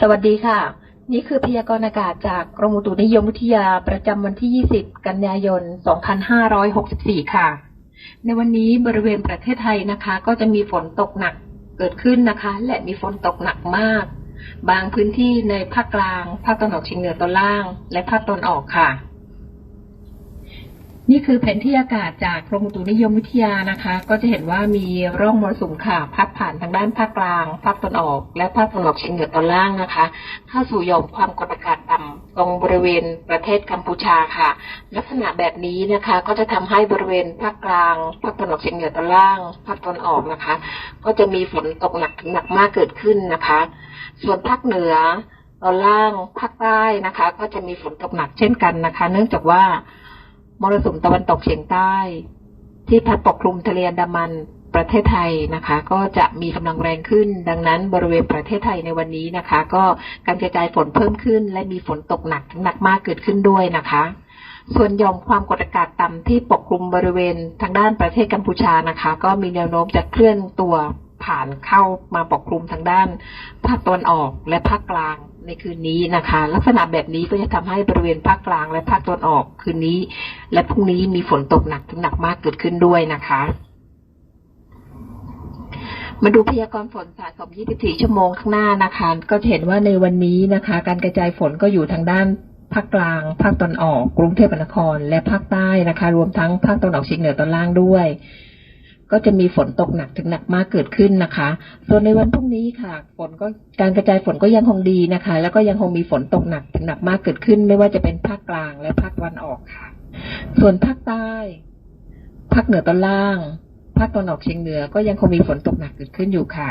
สวัสดีค่ะ นี่คือพยากรณ์อากาศจากกรมอุตุนิยมวิทยาประจำวันที่ 20 กันยายน 2564 ค่ะ ในวันนี้บริเวณประเทศไทยนะคะ ก็จะมีฝนตกหนักเกิดขึ้นนะคะ และมีฝนตกหนักมาก บางพื้นที่ในภาคกลาง ภาคตะวันออกเฉียงเหนือตอนล่าง และภาคตะวันออกค่ะ นี่คือแผนที่อากาศจากกรมอุตุนิยมวิทยานะคะ ก็จะเห็นว่ามีร่องมรสุมค่ะพัดผ่านทางด้านภาคกลางภาคตะวันออก และภาคตะวันออกเฉียงเหนือตอนล่างนะคะ เข้าสู่หย่อมความกดอากาศต่ำตรงบริเวณประเทศกัมพูชาค่ะ ลักษณะแบบนี้นะคะ ก็จะทำให้บริเวณภาคกลางภาคตะวันออกเฉียงเหนือตอนล่างภาคตะวันออกนะคะ ก็จะมีฝนตกหนักถึงหนักมากเกิดขึ้นนะคะ ส่วนภาคเหนือตอนล่างภาคใต้นะคะ ก็จะมีฝนตกหนักเช่นกันนะคะ เนื่องจากว่า มรสุมตะวันตกเฉียงใต้ ที่พัดปกคลุมทะเลอันดามันประเทศไทยนะคะ ก็จะมีกำลังแรงขึ้น ดังนั้นบริเวณประเทศไทยในวันนี้นะคะ ก็การกระจายฝนเพิ่มขึ้น และมีฝนตกหนักถึงหนักมากเกิดขึ้นด้วยนะคะส่วนยอมความกดอากาศต่ำที่ปกคลุมบริเวณทางด้านประเทศกัมพูชานะคะ ก็มีแนวโน้มจะเคลื่อนตัวผ่านเข้ามาปกคลุมทางด้านภาคตะวันออกและภาคกลางในคืนนี้นะคะ ลักษณะแบบนี้ก็จะทำให้บริเวณภาคกลางและภาคตะวันออกคืนนี้ และพรุ่งนี้มีฝนตกหนักถึงหนักมากเกิดขึ้นด้วยนะคะ มาดูพยากรณ์ฝนสะสม24 ชั่วโมงข้างหน้านะคะ ก็เห็นว่าในวันนี้นะคะ การกระจายฝนก็อยู่ทางด้านภาคกลาง ภาคตอนออก กรุงเทพมหานคร และภาคใต้นะคะ รวมทั้งภาคตะวันออกเฉียงเหนือตอนล่างด้วย ก็จะมีฝนตกหนักถึงหนักมากเกิดขึ้นนะคะ ส่วนในวันพรุ่งนี้ค่ะ ฝนก็การกระจายฝนก็ยังคงดีนะคะ แล้วก็ยังคงมีฝนตกหนักถึงหนักมากเกิดขึ้น ไม่ว่าจะเป็นภาคกลางและภาคตะวันออกค่ะ ส่วนภาคใต้ภาคเหนือตอนล่าง ภาคตะวันออกเฉียงเหนือก็ยังคงมีฝนตกหนักเกิดขึ้นอยู่ค่ะ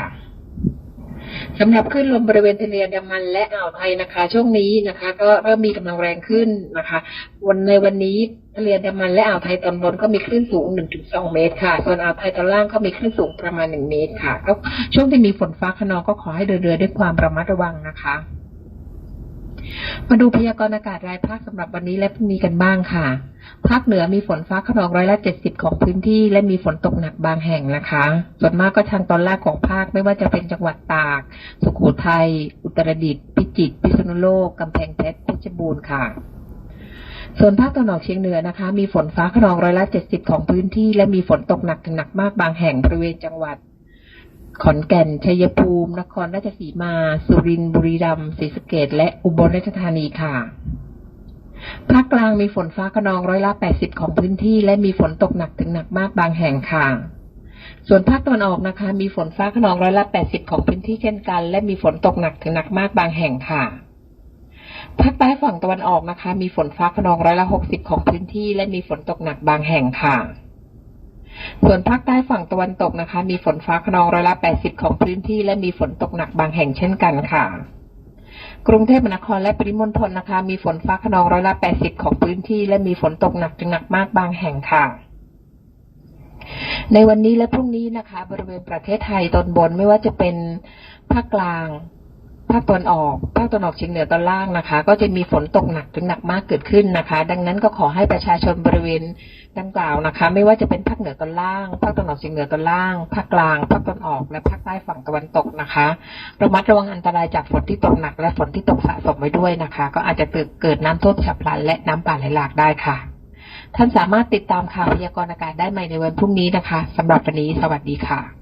สำหรับคลื่นลมบริเวณทะเลอันดามันและอ่าวไทยนะคะ ช่วงนี้นะคะ ก็เริ่มมีกำลังแรงขึ้นนะคะ วันในวันนี้ทะเลอันดามันและอ่าวไทยตอนบนก็มีคลื่นสูง 1-2 เมตรค่ะ ส่วนอ่าวไทยตอนล่างก็มีคลื่นสูงประมาณ 1 เมตรค่ะ ก็ช่วงที่มีฝนฟ้าขนองก็ขอให้เดินเรือด้วยความระมัดระวังนะคะมาดูพยากรณ์อากาศรายภาคสำหรับวันนี้และพรุ่งนี้กันบ้างค่ะ ภาคเหนือมีฝนฟ้าขนองร้อยละเจ็ดสิบของพื้นที่ และมีฝนตกหนักบางแห่งนะคะ ส่วนมากก็ทางตอนล่างของภาคไม่ว่าจะเป็นจังหวัดตาก สุขโขทัย อุตรดิตถ์ พิจิตร พิษณุโลก กำแพงเพชร เพชรบูรณ์ค่ะส่วนภาคตะวันออกเฉียงเหนือนะคะ มีฝนฟ้าขนองร้อยละเจ็ดสิบของพื้นที่ และมีฝนตกหนักถึงหนักมากบางแห่งบริเวณจังหวัด ขอนแก่น ชัยภูมิ นครราชสีมา สุรินทร์ บุรีรัมย์ ศรีสะเกษและอุบลราชธานีค่ะ ภาคกลางมีฝนฟ้าขนองร้อยละ 80 ของพื้นที่ และมีฝนตกหนักถึงหนักมากบางแห่งค่ะ ส่วนภาคตะวันออกนะคะ มีฝนฟ้าขนองร้อยละ 80 ของพื้นที่เช่นกัน และมีฝนตกหนักถึงหนักมากบางแห่งค่ะภาคใต้ฝั่งตะวันออกนะคะ มีฝนฟ้าขนองร้อยละ 60 ของพื้นที่ และมีฝนตกหนักบางแห่งค่ะ ส่วนภาคใต้ฝั่งตะวันตกนะคะ มีฝนฟ้าขนองร้อยละ 80 ของพื้นที่ และมีฝนตกหนักบางแห่งเช่นกันค่ะ กรุงเทพมหานครและปริมณฑลนะคะ มีฝนฟ้าขนองร้อยละ 80 ของพื้นที่ และมีฝนตกหนักถึงหนักมากบางแห่งค่ะในวันนี้และพรุ่งนี้นะคะ บริเวณประเทศไทยตอนบนไม่ว่าจะเป็นภาคกลาง ภาคตะวันออก ภาคตะวันออกเฉียงเหนือตอนล่างนะคะ ก็จะมีฝนตกหนักถึงหนักมากเกิดขึ้นนะคะ ดังนั้นก็ขอให้ประชาชนบริเวณดังกล่าวนะคะ ไม่ว่าจะเป็นภาคเหนือตอนล่าง ภาคตะวันออกเฉียงเหนือตอนล่าง ภาคกลาง ภาคตะวันออก และภาคใต้ฝั่งตะวันตกนะคะ ระมัดระวังอันตรายจากฝนที่ตกหนัก และฝนที่ตกสะสมไว้ด้วยนะคะ ก็อาจจะเกิดน้ำท่วมฉับพลัน และน้ำป่าไหลหลากได้ค่ะ ท่านสามารถติดตามข่าวพยากรณ์อากาศได้ใหม่ในวันพรุ่งนี้นะคะสำหรับวันนี้ สวัสดีค่ะ